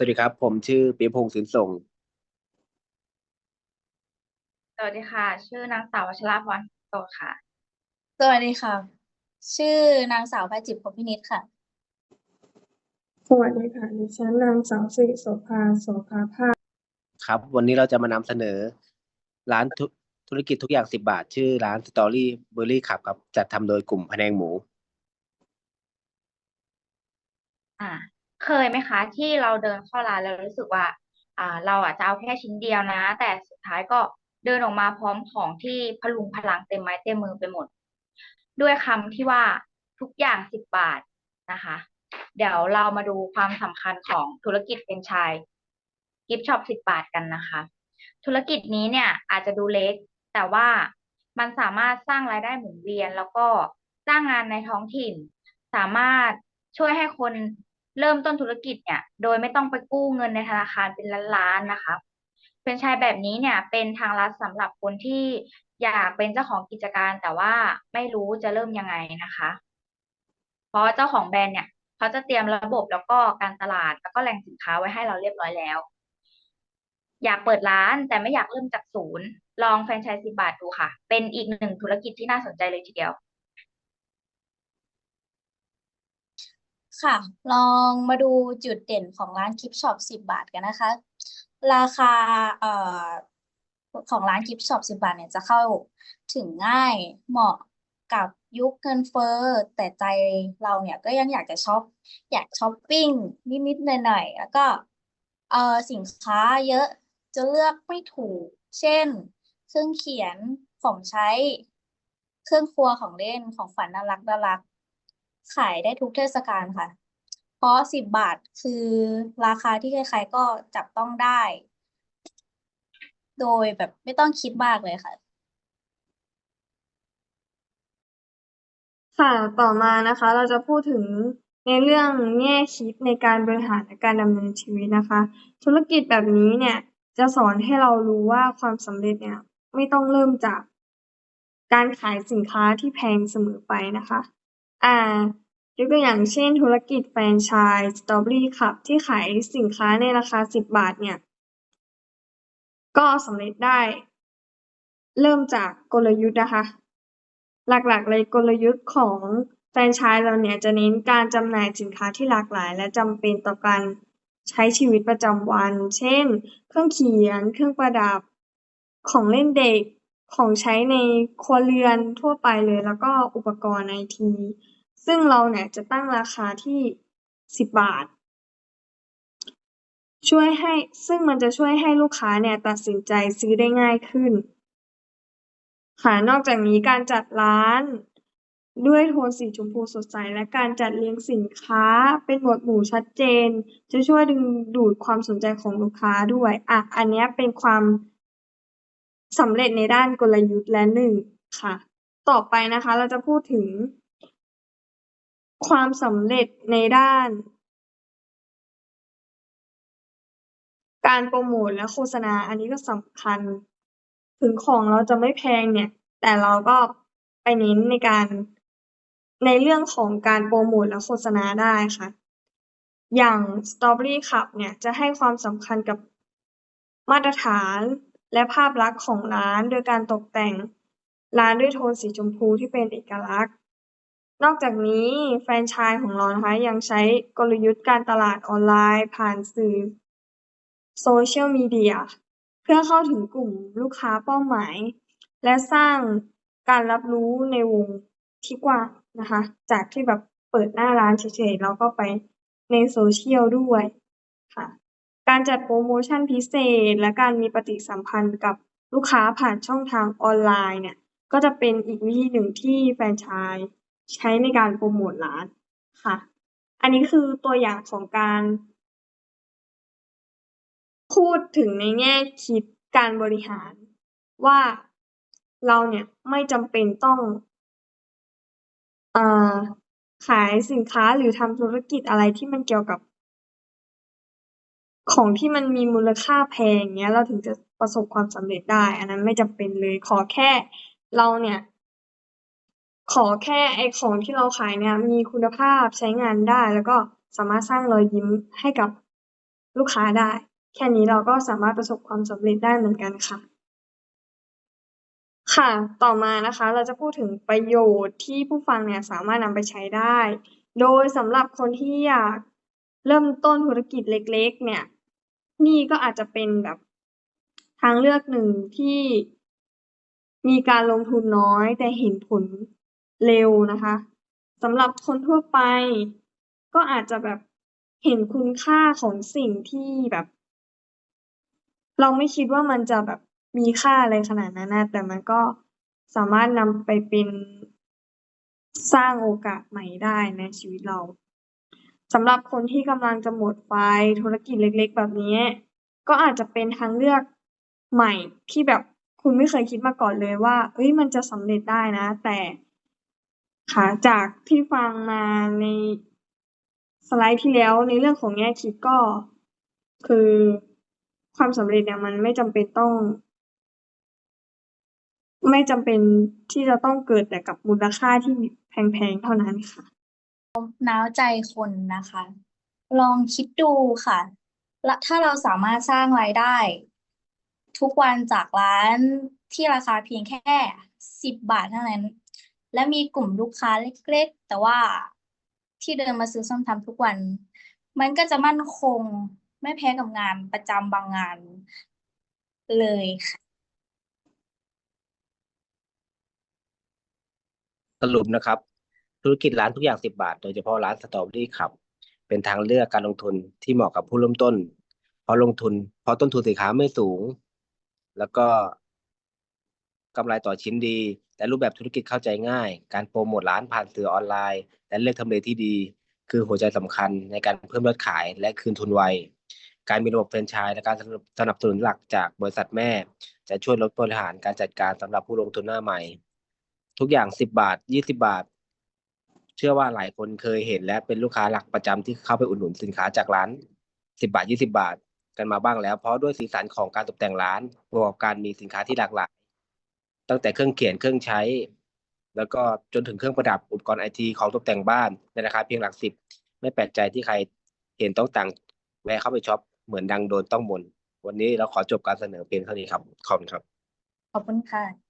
สวัสดีครับ ผมชื่อปียพงศ์สินส่ง สวัสดีค่ะ ชื่อนางสาววัชราพรโตค่ะ สวัสดีค่ะ ชื่อนางสาวพาจิตรพรหมพินิจค่ะ สวัสดีค่ะดิฉันนางสาวสิริโสภาโสภาภาคครับ วันนี้เราจะมานำเสนอ ร้านธุธุรกิจทุกอย่างสิบบาท ชื่อร้านสตอรี่เบอร์รี่ขับครับจัดทำโดยกลุ่มพะแนงหมู อ่า เคยไหมคะ ที่เราเดินเข้าร้านแล้วรู้สึกว่า อ่า เราอะจะเอาแค่ชิ้นเดียวนะ แต่สุดท้ายก็เดินออกมาพร้อมของที่พลุงพลังเต็มไม้เต็มมือไปหมด ด้วยคำที่ว่าทุกอย่างสิบบาทนะคะ เดี๋ยวเรามาดูความสำคัญของธุรกิจเป็นชส์กิฟต์ช็อปสิบบาทกันนะคะ ธุรกิจนี้เนี่ยอาจจะดูเล็ก แต่ว่ามันสามารถสร้างรายได้หมุนเวียน แล้วก็สร้างงานในท้องถิ่น สามารถช่วยให้คน เริ่มต้นธุรกิจเนี่ย โดยไม่ต้องไปกู้เงินในธนาคารเป็นล้านๆนะคะแฟรนไชส์แบบนี้เนี่ยเป็นทางลัดสำหรับคนที่อยากเป็นเจ้าของกิจการแต่ว่าไม่รู้จะเริ่มยังไงนะคะ เพราะเจ้าของแบรนด์เนี่ยเขาจะเตรียมระบบแล้วก็การตลาดแล้วก็แหล่งสินค้าไว้ให้เราเรียบร้อยแล้ว อยากเปิดร้านแต่ไม่อยากเริ่มจากศูนย์ ลองแฟรนไชส์สิบบาทดูค่ะ เป็นอีกหนึ่งธุรกิจที่น่าสนใจเลยทีเดียว ค่ะ ลองมาดูจุดเด่นของร้านกิฟช็อปสิบบาทกันนะคะ ราคาเอ่อของร้านกิฟช็อปสิบบาทเนี่ยจะเข้าถึงง่ายเหมาะกับยุคเงินเฟ้อแต่ใจเราเนี่ยก็ยังอยากจะช็อปอยากช้อปปิ้งนิดๆหน่อยๆแล้วก็เอ่อสินค้าเยอะจะเลือกไม่ถูก เช่น เครื่องเขียนของใช้ เครื่องครัวของเล่นของฝันน่ารักน่ารัก ขายได้ทุกเทศกาลค่ะ เพราะสิบบาทคือราคาที่ใครๆก็จับต้องได้ โดยแบบไม่ต้องคิดมากเลยค่ะ ค่ะ ต่อมานะคะ เราจะพูดถึงในเรื่องแง่คิดในการบริหารและการดำเนินชีวิตนะคะ ธุรกิจแบบนี้เนี่ยจะสอนให้เรารู้ว่าความสำเร็จเนี่ยไม่ต้องเริ่มจากการขายสินค้าที่แพงเสมอไปนะคะ อ่า ยกตัวอย่างเช่น ธุรกิจแฟรนไชส์สตรอเบอรี่คัพที่ขายสินค้าในราคาสิบบาทเนี่ย ก็สำเร็จได้ เริ่มจากกลยุทธ์นะคะ หลักๆเลยกลยุทธ์ของแฟรนไชส์เราเนี่ยจะเน้นการจำหน่ายสินค้าที่หลากหลาย และจำเป็นต่อการใช้ชีวิตประจำวัน เช่น เครื่องเขียน เครื่องประดับ ของเล่นเด็ก ของใช้ในครัวเรือนทั่วไปเลย แล้วก็อุปกรณ์ไอที ซึ่งเราเนี่ยจะตั้งราคาที่สิบบาท ช่วยให้ซึ่งมันจะช่วยให้ลูกค้าเนี่ยตัดสินใจซื้อได้ง่ายขึ้น ค่ะ นอกจากนี้การจัดร้านด้วยโทนสีชมพูสดใส และการจัดเรียงสินค้าเป็นหมวดหมู่ชัดเจน จะช่วยดึงดูดความสนใจของลูกค้าด้วย อะ อันนี้เป็นความ สำเร็จในด้านกลยุทธ์และหนึ่งค่ะ ต่อไปนะคะเราจะพูดถึง ความสำเร็จในด้าน การโปรโมทและโฆษณา อันนี้ก็สำคัญ ถึงของเราจะไม่แพงเนี่ย แต่เราก็ไปเน้นในการในเรื่องของการโปรโมทและโฆษณาได้ค่ะ อย่าง Strawberry Cup เนี่ยจะให้ความสำคัญกับมาตรฐาน และภาพลักษณ์ของร้านโดยการตกแต่งร้านด้วยโทนสีชมพูที่เป็นเอกลักษณ์ นอกจากนี้แฟรนไชส์ของเรานะคะยังใช้กลยุทธ์การตลาดออนไลน์ ผ่านสื่อ Social Media เพื่อเข้าถึงกลุ่มลูกค้าเป้าหมาย และสร้างการรับรู้ในวงที่กว้างนะคะ จากที่แบบเปิดหน้าร้านเฉยๆแล้วก็ไปใน Social ด้วยค่ะ การจัดโพรโมชั่นพิเศษ และการมีปฏิสัมพันธ์กับลูกค้าผ่านช่องทางออนไลน์เนี่ย ก็จะเป็นอีกวิธีหนึ่งที่แฟรนไชส์ใช้ในการโพรโมตร้านค่ะ อันนี้คือตัวอย่างของการพูดถึงในแง่คิดการบริหาร ว่าเราเนี่ยไม่จำเป็นต้องอขายสินค้าหรือทำธุรกิจอะไรที่มันเกี่ยวกับ ของที่มันมีมูลค่าแพงเงี้ย เราถึงจะประสบความสำเร็จได้ อันนั้นไม่จำเป็นเลย ขอแค่เราเนี่ย ขอแค่ไอของที่เราขายเนี่ย มีคุณภาพใช้งานได้ แล้วก็สามารถสร้างรอยยิ้มให้กับลูกค้าได้ แค่นี้เราก็สามารถประสบความสำเร็จได้เหมือนกันค่ะ ค่ะ ต่อมานะคะ เราจะพูดถึงประโยชน์ที่ผู้ฟังเนี่ยสามารถนำไปใช้ได้ โดยสำหรับคนที่อยากเริ่มต้นธุรกิจเล็ก ๆ เนี่ย นี่ก็อาจจะเป็นแบบทางเลือกหนึ่งที่มีการลงทุนน้อยแต่เห็นผลเร็วนะคะสำหรับคนทั่วไป ก็อาจจะแบบเห็นคุณค่าของสิ่งที่แบบ เราไม่คิดว่ามันจะแบบมีค่าอะไรขนาดนั้นนะแต่มันก็สามารถนำไปเป็นสร้างโอกาสใหม่ได้ในชีวิตเรา สำหรับคนที่กำลังจะหมดไฟธุรกิจเล็ก ๆ แบบนี้ ก็อาจจะเป็นทางเลือกใหม่ที่แบบคุณไม่เคยคิดมาก่อนเลยว่าเอ้ยมันจะสำเร็จได้นะ แต่ค่ะจากที่ฟังมาในสไลด์ที่แล้วในเรื่องของแง่คิดก็คือความสำเร็จเนี่ยมันไม่จำเป็นต้อง ไม่จำเป็นที่จะต้องเกิดแต่กับมูลค่าที่แพงๆเท่านั้นค่ะ น้าวใจคนนะคะ ลองคิดดูค่ะและถ้าเราสามารถสร้างรายได้ ทุกวันจากร้านที่ราคาเพียงแค่สิบบาทเท่านั้น และมีกลุ่มลูกค้าเล็กๆ แต่ว่าที่เดินมาซื้อส้มตำทุกวัน มันก็จะมั่นคงไม่แพ้กับงานประจำบางงานเลยค่ะสรุปนะครับ ธุรกิจร้านทุกอย่างสิบบาท โดยเฉพาะร้านสตรอเบอรี่ขับ เป็นทางเลือกการลงทุนที่เหมาะกับผู้เริ่มต้น เพราะลงทุน เพราะต้นทุนสินค้าไม่สูง แล้วก็กำไรต่อชิ้นดี และรูปแบบธุรกิจเข้าใจง่าย การโปรโมทร้านผ่านสื่อออนไลน์ และเลือกทำเลที่ดี คือหัวใจสำคัญในการเพิ่มยอดขายและคืนทุนไวการมีระบบแฟรนไชส์และการสนับสนุนหลักจากบริษัทแม่ จะช่วยลดบริหารการจัดการสำหรับผู้ลงทุนหน้าใหม่ ทุกอย่างสิบบาทยี่สิบาท เชื่อว่าหลายคนเคยเห็นและเป็นลูกค้าหลักประจำที่เข้าไปอุดหนุนสินค้าจากร้านสิบาทยี่สิบาทกันมาบ้างแล้ว เพราะด้วยสีสันของการตกแต่งร้านบวกกับการมีสินค้าที่หลากหลาย ตั้งแต่เครื่องเขียนเครื่องใช้ แล้วก็จนถึงเครื่องประดับอุปกรณ์ไอทีของตกแต่งบ้านในราคาเพียงหลักสิบไม่แปลกใจที่ใครเห็นต้องต่างแวะเข้าไปช็อปเหมือนดังโดนต้องมน วันนี้เราขอจบการเสนอเพียงเท่านี้ครับ ขอบคุณครับ ขอบคุณค่ะ